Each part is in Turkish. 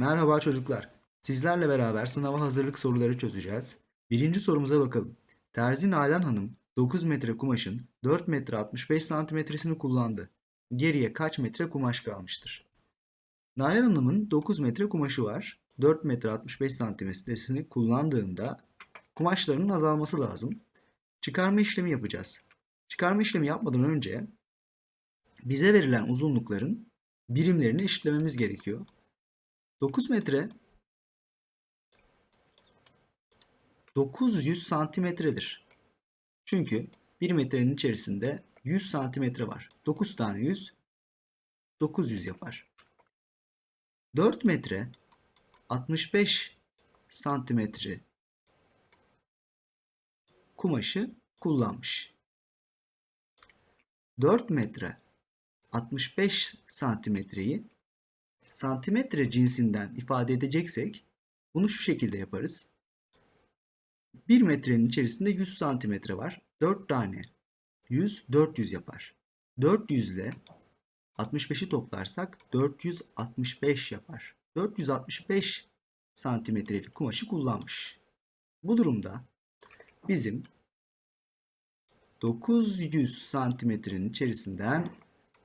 Merhaba çocuklar. Sizlerle beraber sınava hazırlık soruları çözeceğiz. Birinci sorumuza bakalım. Terzi Nalan Hanım 9 metre kumaşın 4 metre 65 santimetresini kullandı. Geriye kaç metre kumaş kalmıştır? Nalan Hanım'ın 9 metre kumaşı var. 4 metre 65 santimetresini kullandığında kumaşlarının azalması lazım. Çıkarma işlemi yapacağız. Çıkarma işlemi yapmadan önce bize verilen uzunlukların birimlerini eşitlememiz gerekiyor. 9 metre 900 santimetredir. Çünkü 1 metrenin içerisinde 100 santimetre var. 9 tane 100 900 yapar. 4 metre 65 santimetre kumaşı kullanmış. 4 metre 65 santimetreyi santimetre cinsinden ifade edeceksek bunu şu şekilde yaparız. 1 metrenin içerisinde 100 santimetre var. 4 tane 100 400 yapar. 400 ile 65'i toplarsak 465 yapar. 465 santimetrelik kumaşı kullanmış. Bu durumda bizim 900 santimetrenin içerisinden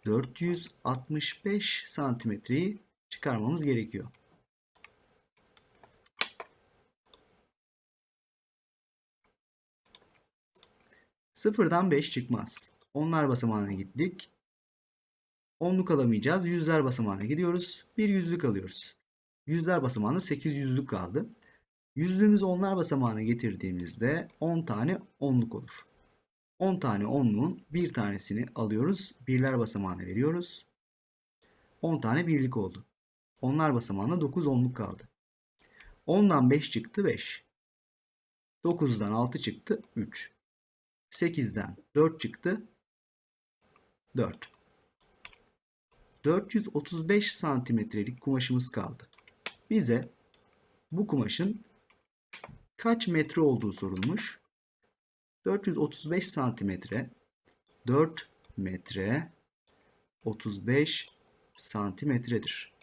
465 santimetreyi çıkarmamız gerekiyor. Sıfırdan 5 çıkmaz. Onlar basamağına gittik. Onluk alamayacağız. Yüzler basamağına gidiyoruz. Bir yüzlük alıyoruz. Yüzler basamağında 8 yüzlük kaldı. Yüzlüğümüzü onlar basamağına getirdiğimizde 10 tane onluk olur. 10 tane onluğun bir tanesini alıyoruz. Birler basamağına veriyoruz. 10 tane birlik oldu. Onlar basamağında 9 onluk kaldı. 10'dan 5 çıktı 5. 9'dan 6 çıktı 3. 8'den 4 çıktı 4. 435 santimetrelik kumaşımız kaldı. Bize bu kumaşın kaç metre olduğu sorulmuş. 435 santimetre 4 metre 35 santimetredir.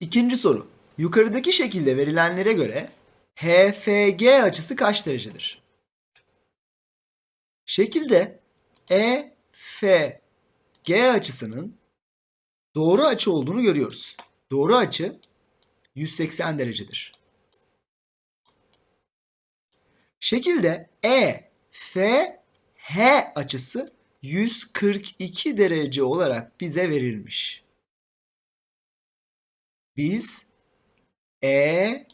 İkinci soru. Yukarıdaki şekilde verilenlere göre HFG açısı kaç derecedir? Şekilde EFG açısının doğru açı olduğunu görüyoruz. Doğru açı 180 derecedir. Şekilde EFH açısı 142 derece olarak bize verilmiş. Biz E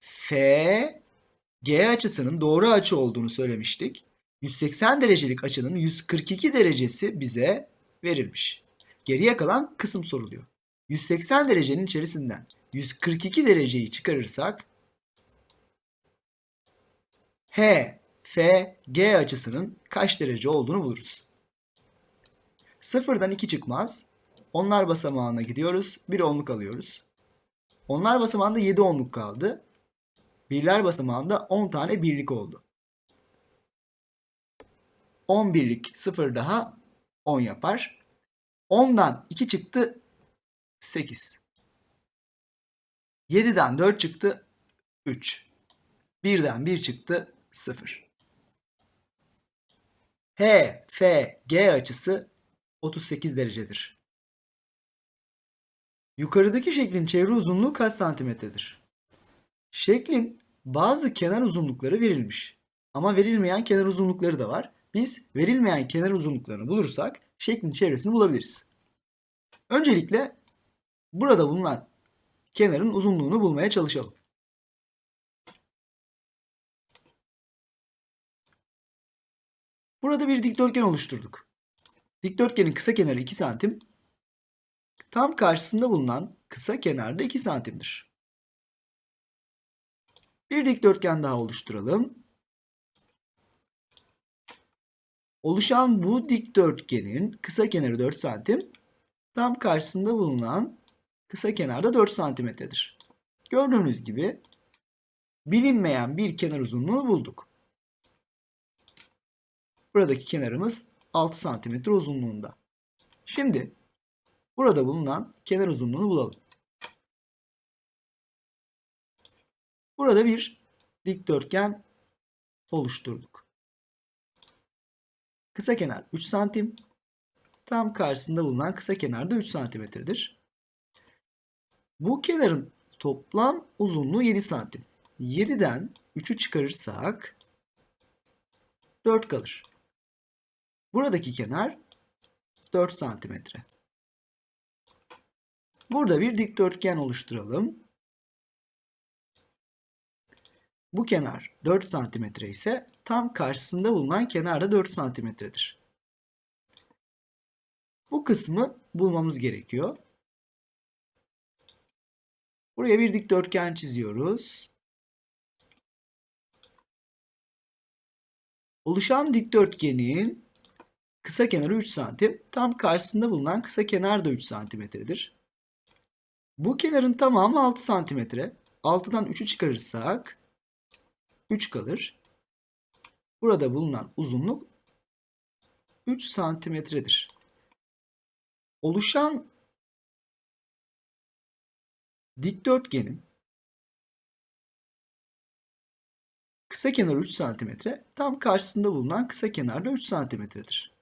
F G açısının doğru açı olduğunu söylemiştik. 180 derecelik açının 142 derecesi bize verilmiş. Geriye kalan kısım soruluyor. 180 derecenin içerisinden 142 dereceyi çıkarırsak H, F, G açısının kaç derece olduğunu buluruz. Sıfırdan 2 çıkmaz. Onlar basamağına gidiyoruz. Bir onluk alıyoruz. Onlar basamağında 7 onluk kaldı. Birler basamağında 10 tane birlik oldu. 10 birlik 0 daha 10 yapar. 10'dan 2 çıktı 8. 7'den 4 çıktı 3. 1'den 1 çıktı 0. H, F, G açısı 38 derecedir. Yukarıdaki şeklin çevre uzunluğu kaç santimetredir? Şeklin bazı kenar uzunlukları verilmiş. Ama verilmeyen kenar uzunlukları da var. Biz verilmeyen kenar uzunluklarını bulursak şeklin çevresini bulabiliriz. Öncelikle burada bulunan kenarın uzunluğunu bulmaya çalışalım. Burada bir dikdörtgen oluşturduk. Dikdörtgenin kısa kenarı 2 santim. Tam karşısında bulunan kısa kenar da 2 santimdir. Bir dikdörtgen daha oluşturalım. Oluşan bu dikdörtgenin kısa kenarı 4 santim. Tam karşısında bulunan kısa kenar da 4 santimetredir. Gördüğünüz gibi bilinmeyen bir kenar uzunluğu bulduk. Buradaki kenarımız 6 santimetre uzunluğunda. Şimdi Burada bulunan kenar uzunluğunu bulalım. Burada bir dikdörtgen oluşturduk. Kısa kenar 3 santim. Tam karşısında bulunan kısa kenar da 3 santimetredir. Bu kenarın toplam uzunluğu 7 santim. 7'den 3'ü çıkarırsak 4 kalır. Buradaki kenar 4 santimetre. Burada bir dikdörtgen oluşturalım. Bu kenar 4 santimetre ise tam karşısında bulunan kenar da 4 santimetredir. Bu kısmı bulmamız gerekiyor. Buraya bir dikdörtgen çiziyoruz. Oluşan dikdörtgenin kısa kenarı 3 santim. Tam karşısında bulunan kısa kenar da 3 santimetredir. Bu kenarın tamamı 6 santimetre. 6'dan 3'ü çıkarırsak 3 kalır. Burada bulunan uzunluk 3 santimetredir. Oluşan dikdörtgenin kısa kenarı 3 santimetre, tam karşısında bulunan kısa kenar da 3 santimetredir.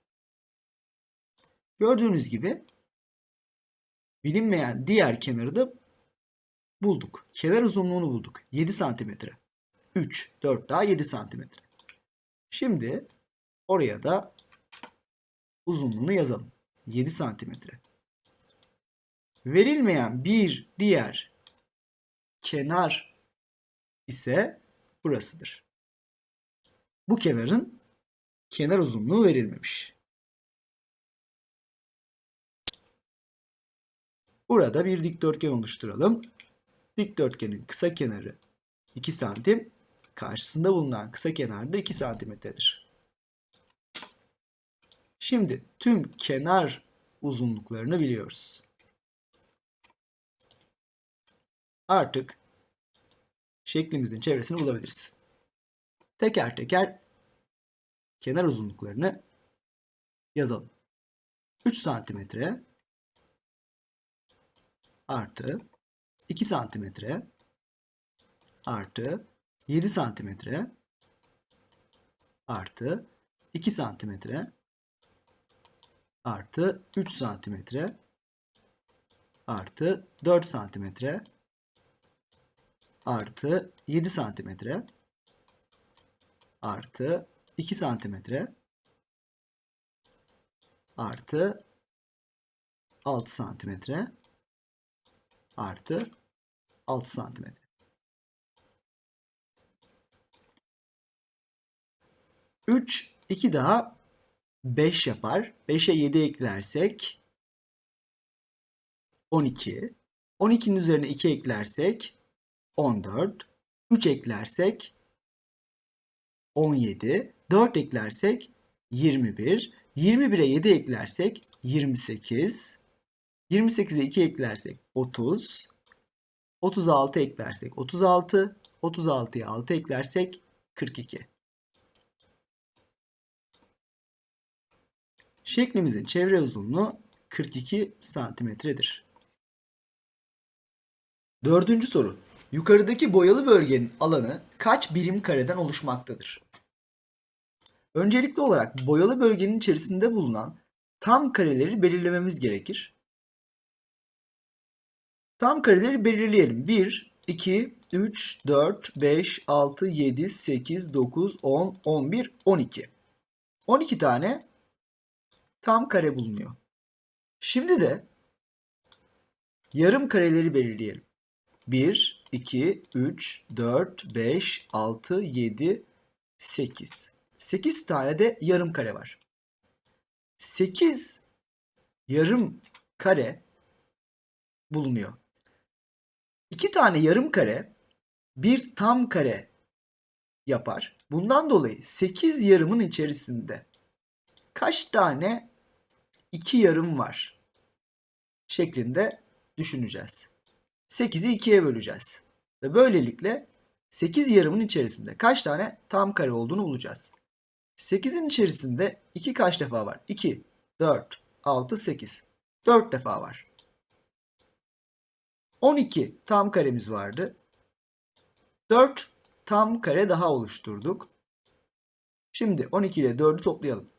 Gördüğünüz gibi bilinmeyen diğer kenarı da bulduk. Kenar uzunluğunu bulduk. 7 santimetre. 3, 4 daha 7 santimetre. Şimdi oraya da uzunluğunu yazalım. 7 santimetre. Verilmeyen bir diğer kenar ise burasıdır. Bu kenarın kenar uzunluğu verilmemiş. Burada bir dikdörtgen oluşturalım. Dikdörtgenin kısa kenarı 2 santim, karşısında bulunan kısa kenar da 2 santimetredir. Şimdi tüm kenar uzunluklarını biliyoruz. Artık şeklimizin çevresini bulabiliriz. Teker teker kenar uzunluklarını yazalım. 3 santimetre artı 2 santimetre. Artı 7 santimetre. Artı 2 santimetre. Artı 3 santimetre. Artı 4 santimetre. Artı 7 santimetre. Artı 2 santimetre. Artı 6 santimetre artı 6 santimetre. 3, 2 daha 5 yapar. 5'e 7 eklersek 12. 12'nin üzerine 2 eklersek 14. 3 eklersek 17. 4 eklersek 21. 21'e 7 eklersek 28. 28'e 2 eklersek 30. 36 eklersek 36. 36'ya 6 eklersek 42. Şeklimizin çevre uzunluğu 42 santimetredir. Dördüncü soru. Yukarıdaki boyalı bölgenin alanı kaç birim kareden oluşmaktadır? Öncelikli olarak boyalı bölgenin içerisinde bulunan tam kareleri belirlememiz gerekir. Tam kareleri belirleyelim. 1, 2, 3, 4, 5, 6, 7, 8, 9, 10, 11, 12. 12 tane tam kare bulunuyor. Şimdi de yarım kareleri belirleyelim. 1, 2, 3, 4, 5, 6, 7, 8. 8 tane de yarım kare var. 8 yarım kare bulunuyor. 2 tane yarım kare bir tam kare yapar. Bundan dolayı 8 yarımın içerisinde kaç tane 2 yarım var şeklinde düşüneceğiz. 8'i 2'ye böleceğiz. Ve böylelikle 8 yarımın içerisinde kaç tane tam kare olduğunu bulacağız. 8'in içerisinde 2 kaç defa var? 2, 4, 6, 8. 4 defa var. 12 tam karemiz vardı. 4 tam kare daha oluşturduk. Şimdi 12 ile 4'ü toplayalım.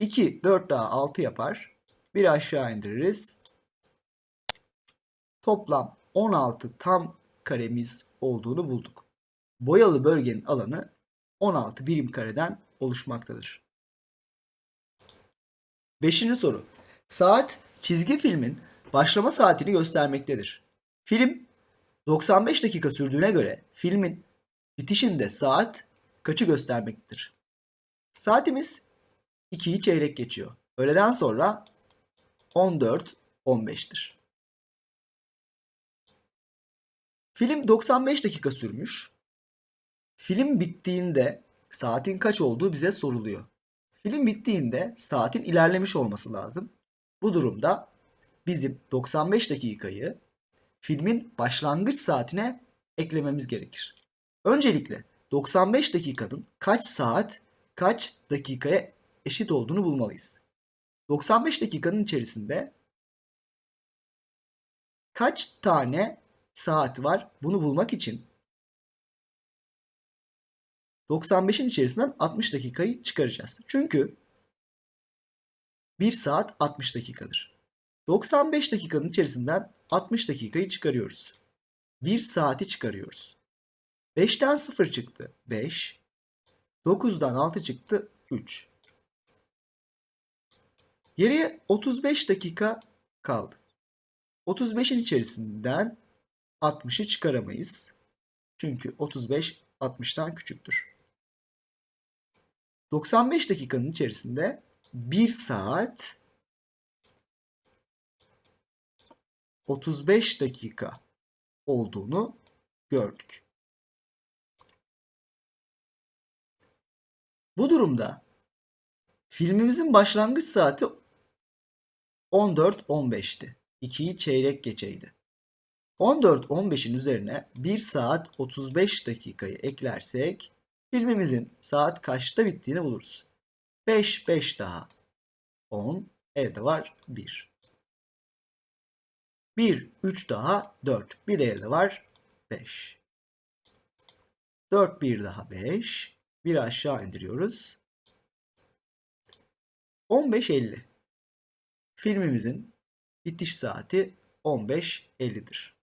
2, 4 daha 6 yapar. Bir aşağı indiririz. Toplam 16 tam karemiz olduğunu bulduk. Boyalı bölgenin alanı 16 birim kareden oluşmaktadır. Beşinci soru. Saat çizgi filmin başlama saatini göstermektedir. Film 95 dakika sürdüğüne göre filmin bitişinde saat kaçı göstermektedir? Saatimiz 2'yi çeyrek geçiyor. Öğleden sonra 14-15'tir. Film 95 dakika sürmüş. Film bittiğinde saatin kaç olduğu bize soruluyor. Film bittiğinde saatin ilerlemiş olması lazım. Bu durumda bizim 95 dakikayı filmin başlangıç saatine eklememiz gerekir. Öncelikle 95 dakikanın kaç saat, kaç dakikaya eşit olduğunu bulmalıyız. 95 dakikanın içerisinde kaç tane saat var? Bunu bulmak için 95'in içerisinden 60 dakikayı çıkaracağız. Çünkü 1 saat 60 dakikadır. 95 dakikanın içerisinden 60 dakikayı çıkarıyoruz. 1 saati çıkarıyoruz. 5'ten 0 çıktı 5. 9'dan 6 çıktı 3. Geriye 35 dakika kaldı. 35'in içerisinden 60'ı çıkaramayız. Çünkü 35 60'tan küçüktür. 95 dakikanın içerisinde 1 saat 35 dakika olduğunu gördük. Bu durumda filmimizin başlangıç saati 14.15'ti. 2'yi çeyrek geçeydi. 14.15'in üzerine 1 saat 35 dakikayı eklersek filmimizin saat kaçta bittiğini buluruz. 5, 5 daha 10, evde var 1. 1, 3 daha 4, bir de evde var 5. 4, 1 daha 5, bir aşağı indiriyoruz. 15.50. Filmimizin bitiş saati 15.50'dir.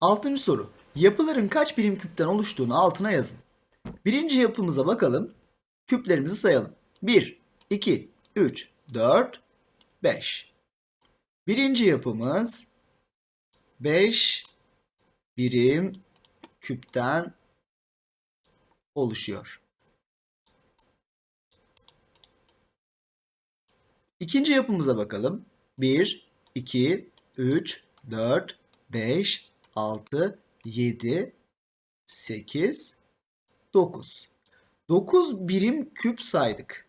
Altıncı soru. Yapıların kaç birim küpten oluştuğunu altına yazın. Birinci yapımıza bakalım. Küplerimizi sayalım. 1, 2, 3, 4, 5. Birinci yapımız 5 birim küpten oluşuyor. İkinci yapımıza bakalım. 1, 2, 3, 4, 5, 6, 7, 8, 9. 9 birim küp saydık.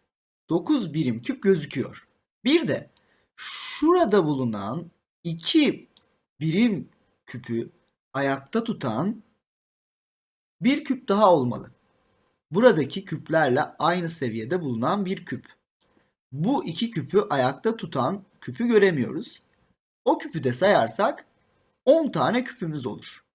9 birim küp gözüküyor. Bir de şurada bulunan 2 birim küpü ayakta tutan bir küp daha olmalı. Buradaki küplerle aynı seviyede bulunan bir küp. Bu iki küpü ayakta tutan küpü göremiyoruz. O küpü de sayarsak 10 tane küpümüz olur.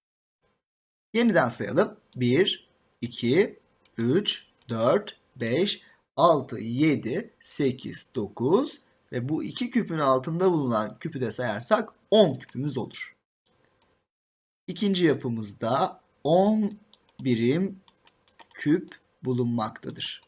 Yeniden sayalım. 1, 2, 3, 4, 5, 6, 7, 8, 9 ve bu iki küpün altında bulunan küpü de sayarsak 10 küpümüz olur. İkinci yapımızda 10 birim küp bulunmaktadır.